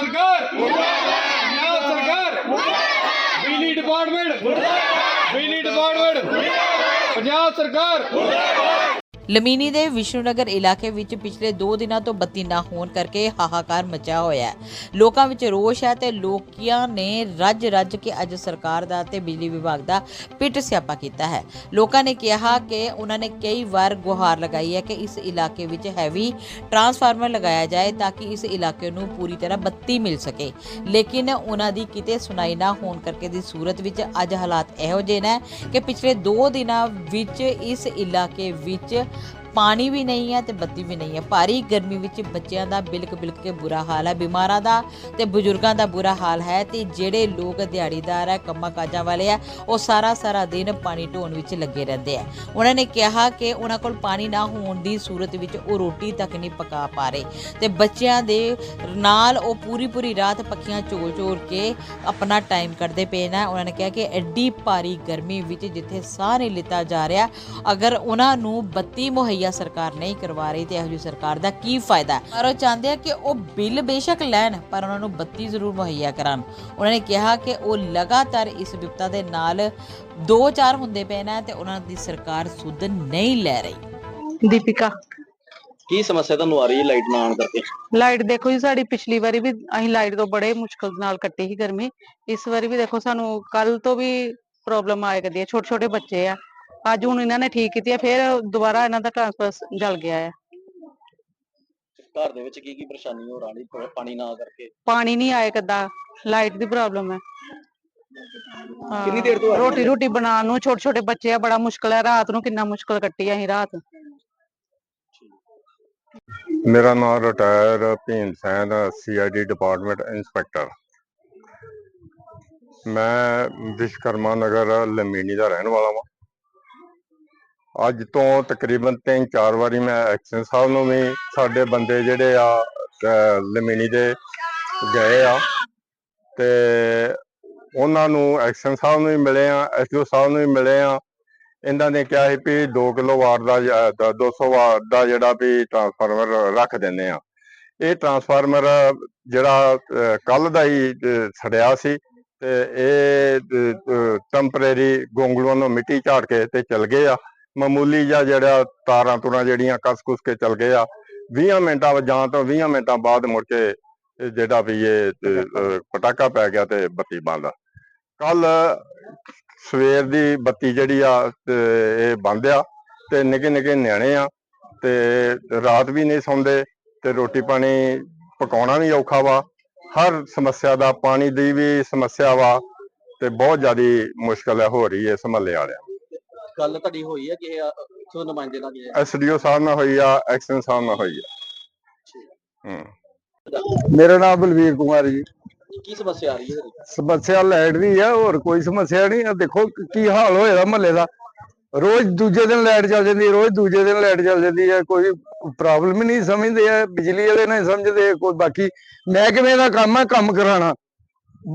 ਸਰਕਾਰ। ਮੁਰਦਾਬਾਦ। ਪੰਜਾਬ ਸਰਕਾਰ। ਮੁਰਦਾਬਾਦ। ਬਿਜਲੀ ਡਿਪਾਰਟਮੈਂਟ। ਮੁਰਦਾਬਾਦ। ਬਿਜਲੀ ਡਿਪਾਰਟਮੈਂਟ। ਪੰਜਾਬ ਸਰਕਾਰ। ਲਮੀਨੀ ਦੇ ਵਿਸ਼ਨੂਨਗਰ ਇਲਾਕੇ ਵਿੱਚ ਪਿਛਲੇ 2 ਦਿਨਾਂ ਤੋਂ ਬੱਤੀ ਨਾ ਹੋਣ ਕਰਕੇ ਹਾਹਾਕਾਰ ਮਚਿਆ ਹੋਇਆ ਹੈ। ਲੋਕਾਂ ਵਿੱਚ ਰੋਸ਼ ਹੈ ਤੇ ਲੋਕੀਆਂ ਨੇ ਰੱਜ ਰੱਜ ਕੇ ਅੱਜ ਸਰਕਾਰ ਦਾ ਤੇ ਬਿਜਲੀ ਵਿਭਾਗ ਦਾ ਪਿੱਟ ਸਿਆਪਾ ਕੀਤਾ ਹੈ। ਲੋਕਾਂ ਨੇ ਕਿਹਾ ਕਿ ਉਹਨਾਂ ਨੇ ਕਈ ਵਾਰ ਗੁਹਾਰ ਲਗਾਈ ਹੈ ਕਿ ਇਸ ਇਲਾਕੇ ਵਿੱਚ ਹੈਵੀ ਟਰਾਂਸਫਾਰਮਰ ਲਗਾਇਆ ਜਾਏ ਤਾਂ ਕਿ ਇਸ ਇਲਾਕੇ ਨੂੰ ਪੂਰੀ ਤਰ੍ਹਾਂ ਬੱਤੀ ਮਿਲ ਸਕੇ। ਲੇਕਿਨ ਉਹਨਾਂ ਦੀ ਕਿਤੇ ਸੁਣਾਈ ਨਾ ਹੋਣ ਕਰਕੇ ਦੀ ਸੂਰਤ ਵਿੱਚ ਅੱਜ ਹਾਲਾਤ ਇਹੋ ਜਿਹੇ ਨੇ ਕਿ ਪਿਛਲੇ 2 ਦਿਨਾਂ ਵਿੱਚ ਇਸ ਇਲਾਕੇ ਵਿੱਚ ਪਾਣੀ ਵੀ ਨਹੀਂ ਹੈ ਤੇ ਬੱਤੀ ਵੀ ਨਹੀਂ ਹੈ। ਭਾਰੀ ਗਰਮੀ ਵਿੱਚ ਬੱਚਿਆਂ ਦਾ ਬਿਲਕ ਬਿਲਕ ਕੇ ਬੁਰਾ ਹਾਲ ਹੈ, ਬਿਮਾਰਾਂ ਦਾ ਤੇ ਬਜ਼ੁਰਗਾਂ ਦਾ ਬੁਰਾ ਹਾਲ ਹੈ ਤੇ ਜਿਹੜੇ ਲੋਕ ਦਿਹਾੜੀਦਾਰ ਹੈ, ਕੰਮਾਂ ਕਾਜਾਂ ਵਾਲੇ ਆ ਉਹ ਸਾਰਾ ਸਾਰਾ ਦਿਨ ਪਾਣੀ ਢੋਣ ਵਿੱਚ ਲੱਗੇ ਰਹਿੰਦੇ ਆ ਉਹਨਾਂ ਨੇ ਕਿਹਾ ਕਿ ਉਹਨਾਂ ਕੋਲ ਪਾਣੀ ਨਾ ਹੋਣ ਦੀ ਸੂਰਤ ਵਿੱਚ ਉਹ ਰੋਟੀ ਤੱਕ ਨਹੀਂ ਪਕਾ ਪਾ ਰਹੇ ਤੇ ਬੱਚਿਆਂ ਦੇ ਨਾਲ ਉਹ ਪੂਰੀ ਪੂਰੀ ਰਾਤ ਪੱਖੀਆਂ ਝੋਲ ਚੋਰ ਕੇ ਆਪਣਾ ਟਾਈਮ ਕੱਢਦੇ ਪਏ ਨੇ। ਉਹਨਾਂ ਨੇ ਕਿਹਾ ਕਿ ਐਡੀ ਭਾਰੀ ਗਰਮੀ ਵਿੱਚ ਜਿੱਥੇ ਸਾਹ ਨਹੀਂ ਲਿੱਤਾ ਜਾ ਰਿਹਾ, ਅਗਰ ਉਹਨਾਂ ਨੂੰ ਬੱਤੀ ਮੁਹੱਈਆ ਸਰਕਾਰ ਨਹੀਂ ਕਰਵਾ ਰਹੀ ਤੇ ਇਹੋ ਜਿਹੀ ਸਰਕਾਰ ਦਾ ਕੀ ਫਾਇਦਾ? ਪਰ ਉਹ ਚਾਹੁੰਦੇ ਆ ਕਿ ਉਹ ਬਿੱਲ ਬੇਸ਼ੱਕ ਲੈਣ ਪਰ ਉਹਨਾਂ ਨੂੰ ਬੱਤੀ ਜ਼ਰੂਰ ਮੁਹੱਈਆ ਕਰਾਉਣ। ਉਹਨਾਂ ਨੇ ਕਿਹਾ ਕਿ ਉਹ ਲਗਾਤਾਰ ਇਸ ਵਿਪਤਾ ਦੇ ਨਾਲ ਦੋ ਚਾਰ ਹੁੰਦੇ ਪਏ ਨੇ ਤੇ ਉਹਨਾਂ ਦੀ ਸਰਕਾਰ ਸੁੱਧ ਨਹੀਂ ਲੈ ਰਹੀ। ਦੀਪਿਕਾ। ਕੀ ਸਮੱਸਿਆ ਤੁਹਾਨੂੰ ਆ ਰਹੀ ਹੈ ਲਾਈਟ ਨਾ ਆਉਣ ਕਰਕੇ? ਲਾਈਟ ਦੇਖੋ ਜੀ ਸਾਡੀ ਪਿਛਲੀ ਵਾਰੀ ਵੀ ਅਸੀਂ ਲਾਈਟ ਤੋਂ ਬੜੇ ਮੁਸ਼ਕਲ ਨਾਲ ਕੱਟੀ ਸੀ ਗਰਮੀ। ਇਸ ਵਾਰੀ ਵੀ ਦੇਖੋ ਸਾਨੂੰ ਕੱਲ ਤੋਂ ਵੀ ਪ੍ਰੋਬਲਮ ਆਏ ਕਰਦੀ ਹੈ ਛੋਟੇ ਛੋਟੇ ਬੱਚੇ ਆ। ਅੱਜ ਹੁਣ ਇਹਨਾਂ ਨੇ ਠੀਕ ਕੀਤੀ ਹੈ ਫਿਰ ਦੁਬਾਰਾ ਇਹਨਾਂ ਦਾ ਟ੍ਰਾਂਸਫਰ ਜਲ ਗਿਆ ਹੈ ਘਰ ਦੇ ਵਿੱਚ ਕੀ ਕੀ ਪਰੇਸ਼ਾਨੀ ਹੋ ਰਹੀ ਹੈ ਪਾਣੀ ਨਾ ਕਰਕੇ? ਪਾਣੀ ਨਹੀਂ ਆਏ ਕਦਾ ਲਾਈਟ ਦੀ ਪ੍ਰੋਬਲਮ ਹੈ ਹਾਂ, ਕਿੰਨੀ ਦੇਰ ਤੋਂ ਆ ਰਹੀ ਰੋਟੀ ਰੋਟੀ ਬਣਾਉਣ ਨੂੰ ਛੋਟੇ ਛੋਟੇ ਬੱਚੇ ਆ ਬੜਾ ਮੁਸ਼ਕਲ ਹੈ ਰਾਤ ਨੂੰ ਕਿੰਨਾ ਮੁਸ਼ਕਲ ਕੱਟੀ ਅਸੀਂ ਰਾਤ। ਮੇਰਾ ਨਾਮ retire Bhim Sain CID department inspector ਮੈਂ ਵਿਸ਼ਕਰਮਾ ਨਗਰ ਲਮੀਨੀ ਦਾ ਰਹਿਣ ਵਾਲਾ ਵਾਂ। ਅੱਜ ਤੋਂ ਤਕਰੀਬਨ 3-4 ਵਾਰੀ ਮੈਂ ਐਕਸ਼ਨ ਸਾਹਿਬ ਨੂੰ ਵੀ ਸਾਡੇ ਬੰਦੇ ਜਿਹੜੇ ਆ ਅਹ ਲਮੀਨੀ ਦੇ ਗਏ ਆ। ਤੇ ਉਹਨਾਂ ਨੂੰ ਐਕਸ਼ਨ ਸਾਹਿਬ ਨੂੰ ਵੀ ਮਿਲੇ ਆ ਐਸਓ ਸਾਹਿਬ ਨੂੰ ਵੀ ਮਿਲੇ ਆ। ਇਹਨਾਂ ਨੇ ਕਿਹਾ ਸੀ ਵੀ 2 ਕਿਲੋ ਵਾਟ ਦਾ ਜਾਂ ਦ- 200 ਵਾਟ ਦਾ ਜਿਹੜਾ ਵੀ ਟਰਾਂਸਫਾਰਮਰ ਰੱਖ ਦਿੰਦੇ ਆ। ਇਹ ਟਰਾਂਸਫਾਰਮਰ ਜਿਹੜਾ ਕੱਲ ਦਾ ਹੀ ਅਹ, ਸੀ ਤੇ ਇਹ ਟੈਂਪਰੇਰੀ ਗੋਂਗਲੂਆਂ ਨੂੰ ਮਿੱਟੀ ਝਾੜ ਕੇ ਤੇ ਚਲ ਗਏ ਆ। ਮਾਮੂਲੀ ਜਿਹਾ ਜਿਹੜਾ ਤਾਰਾਂ ਤੁਰਾਂ ਜਿਹੜੀਆਂ ਕਸ-ਕੁਸ ਕੇ ਚੱਲ ਗਏ ਆ। 20 ਮਿੰਟਾਂ ਬਾਅਦ ਜਾਂ ਤੋਂ 20 ਮਿੰਟਾਂ ਬਾਅਦ ਮੁੜ ਕੇ ਇਹ ਜਿਹੜਾ ਵੀ ਇਹ ਅਹ, ਪਟਾਕਾ ਪੈ ਗਿਆ ਤੇ ਬੱਤੀ ਬੰਦ। ਆ ਕੱਲ ਸਵੇਰ ਦੀ ਬੱਤੀ ਜਿਹੜੀ ਆ ਤੇ ਇਹ ਬੰਦ ਆ ਤੇ ਨਿੱਕੇ ਨਿੱਕੇ ਨਿਆਣੇ ਆ ਤੇ ਰਾਤ ਵੀ ਨਹੀਂ ਸੌਂਦੇ ਤੇ ਰੋਟੀ ਪਾਣੀ ਪਕਾਉਣਾ ਵੀ ਔਖਾ ਵਾ। ਹਰ ਸਮੱਸਿਆ ਦਾ ਪਾਣੀ ਦੀ ਵੀ ਸਮੱਸਿਆ ਵਾ ਤੇ ਬਹੁਤ ਜ਼ਿਆਦਾ ਮੁਸ਼ਕਲ ਹੈ ਹੋ ਰਹੀ ਹੈ ਇਸ ਮਹੱਲੇ ਵਾਲਿਆਂ ਗੱਲ ਤੁਹਾਡੀ ਹੋਈ ਹੈ ਕਿ ਇਥੋਂ ਨੁਮਾਇੰਦੇ ਨਾਲ ਕੀ ਐਸਡੀਓ ਸਾਹਿਬ ਨਾਲ ਹੋਈ ਆ ਐਕਸ਼ਨ ਸਾਹਿਬ ਨਾਲ ਹੋਈ ਆ। ਹੂੰ। ਮੇਰਾ ਨਾਮ ਬਲਵੀਰ ਕੁਮਾਰ ਜੀ। ਕੀ ਸਮੱਸਿਆ ਆ ਰਹੀ ਹੈ ਸਮੱਸਿਆ ਲਾਈਟ ਦੀ ਆ ਹੋਰ ਕੋਈ ਸਮੱਸਿਆ ਨਹੀਂ ਆ। ਦੇਖੋ ਕੀ ਹਾਲ ਹੋਇਆ ਮਹੱਲੇ ਦਾ। ਰੋਜ਼ ਦੂਜੇ ਦਿਨ ਲਾਈਟ ਚੱਲ ਜਾਂਦੀ ਹੈ ਰੋਜ਼ ਦੂਜੇ ਦਿਨ ਲਾਈਟ ਚੱਲ ਜਾਂਦੀ ਹੈ ਕੋਈ ਪ੍ਰੋਬਲਮ ਨਹੀਂ ਸਮਝਦੇ ਆ ਬਿਜਲੀ ਵਾਲੇ ਨਹੀਂ ਸਮਝਦੇ ਕੋਈ ਬਾਕੀ ਮਹਿਕਮੇ ਦਾ ਕੰਮ ਆ ਕੰਮ ਕਰਾਉਣਾ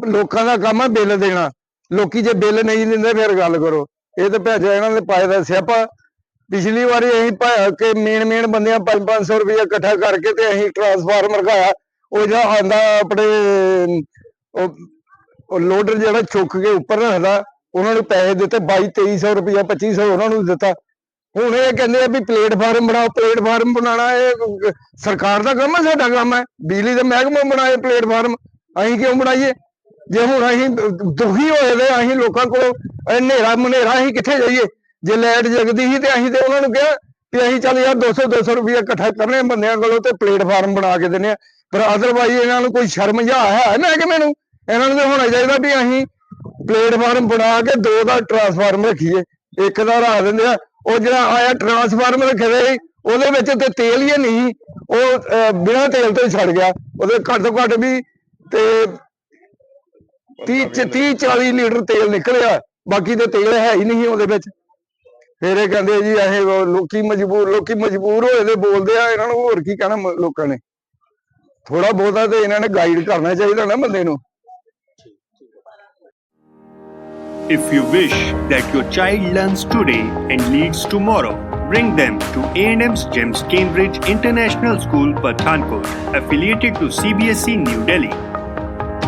ਲੋਕਾਂ ਦਾ ਕੰਮ ਆ ਬਿੱਲ ਦੇਣਾ। ਲੋਕੀ ਜੇ ਬਿੱਲ ਨਹੀਂ ਦਿੰਦੇ ਫਿਰ ਗੱਲ ਕਰੋ। ਇਹ ਤਾਂ ਭੇਜਿਆ ਇਹਨਾਂ ਨੇ ਪਾਏ ਦਾ ਸਿਆਪਾ ਪਿਛਲੀ ਵਾਰੀ ਅਸੀਂ ਭਾਇਆ ਕਿ ਮੇਨ ਮੇਨ ਬੰਦਿਆਂ 5-500 ਰੁਪਏ ਇਕੱਠਾ ਕਰਕੇ ਤੇ ਅਸੀਂ ਟਰਾਂਸਫਾਰਮਰ ਰਖਾਇਆ ਉਹ ਜਿਹੜਾ ਆਂਦਾ ਆਪਣੇ, ਉਹ ਲੋਡਰ ਜਿਹੜਾ ਚੁੱਕ ਕੇ ਉੱਪਰ ਰੱਖਦਾ, ਉਹਨਾਂ ਨੂੰ ਪੈਸੇ ਦਿੱਤੇ 22 2300 ਰੁਪਇਆ 2500 ਉਹਨਾਂ ਨੂੰ ਦਿੱਤਾ। ਹੁਣ ਇਹ ਕਹਿੰਦੇ ਆ ਵੀ ਪਲੇਟਫਾਰਮ ਬਣਾਓ ਪਲੇਟਫਾਰਮ ਬਣਾਉਣਾ ਇਹ ਸਰਕਾਰ ਦਾ ਕੰਮ ਹੈ, ਸਾਡਾ ਕੰਮ ਹੈ। ਬਿਜਲੀ ਦੇ ਮਹਿਕਮਾ ਬਣਾਏ ਪਲੇਟਫਾਰਮ ਅਸੀਂ ਕਿਉਂ ਬਣਾਈਏ? ਜੇ ਹੁਣ ਅਸੀਂ ਦੁਖੀ ਹੋਏ ਤੇ ਅਸੀਂ ਲੋਕਾਂ ਕੋਲ ਹਨੇਰਾ ਮਨੇਰਾ ਅਸੀਂ ਕਿੱਥੇ ਜਾਈਏ? ਜੇ ਲਾਈਟ ਜਗਦੀ ਸੀ ਤੇ ਅਸੀਂ ਤੇ ਉਹਨਾਂ ਨੂੰ ਕਿਹਾ ਵੀ ਅਸੀਂ ਚੱਲ ਯਾਰ 200 200 ਰੁਪਇਆ ਇਕੱਠਾ ਕਰਨੇ ਬੰਦਿਆਂ ਕੋਲੋਂ ਤੇ ਪਲੇਟਫਾਰਮ ਬਣਾ ਕੇ ਦਿੰਨੇ ਆ। ਪਰ ਅਦਰਵਾਈਜ਼ ਇਹਨਾਂ ਨੂੰ ਕੋਈ ਸ਼ਰਮ ਜਾਂ ਹੈ ਨਾ ਕਿ ਮੈਨੂੰ? ਇਹਨਾਂ ਨੂੰ ਤਾਂ ਹੋਣਾ ਚਾਹੀਦਾ ਵੀ ਅਸੀਂ ਪਲੇਟਫਾਰਮ ਬਣਾ ਕੇ ਦੋ ਦਾ ਟਰਾਂਸਫਾਰਮ ਰੱਖੀਏ, ਇੱਕ ਦਾ ਰੱਖ ਦਿੰਦੇ ਆ। ਉਹ ਜਿਹੜਾ ਆਇਆ ਟਰਾਂਸਫਾਰਮ ਰੱਖਦੇ ਸੀ, ਉਹਦੇ ਵਿੱਚ ਤੇ ਤੇਲ ਹੀ ਨਹੀਂ। ਉਹ ਬਿਨਾਂ ਤੇਲ ਤੋਂ ਛੱਡ ਗਿਆ। ਉਹਦੇ ਘੱਟ ਤੋਂ ਘੱਟ ਵੀ ਤੇ 30 30 40 ਲੀਟਰ ਤੇਲ ਨਿਕਲਿਆ ਬਾਕੀ ਤੇ ਤੇਲ ਹੈ ਹੀ ਨਹੀਂ ਉਹਦੇ ਵਿੱਚ ਫਿਰ ਇਹ ਕਹਿੰਦੇ ਜੀ ਇਹ ਉਹ ਲੋਕੀ ਮਜਬੂਰ ਲੋਕੀ ਮਜਬੂਰ ਹੋਏ ਤੇ ਬੋਲਦੇ ਆ ਇਹਨਾਂ ਨੂੰ ਹੋਰ ਕੀ ਕਹਿਣਾ ਮ- ਲੋਕਾਂ ਨੇ ਥੋੜਾ ਬਹੁਤਾ ਤੇ ਇਹਨਾਂ ਨੇ ਗਾਈਡ ਕਰਨਾ ਚਾਹੀਦਾ ਨਾ ਬੰਦੇ ਨੂੰ If you wish that your child learns today and leads tomorrow, bring them to A&M's GEMS Cambridge International School, Pathankot, affiliated to CBSE E, New Delhi.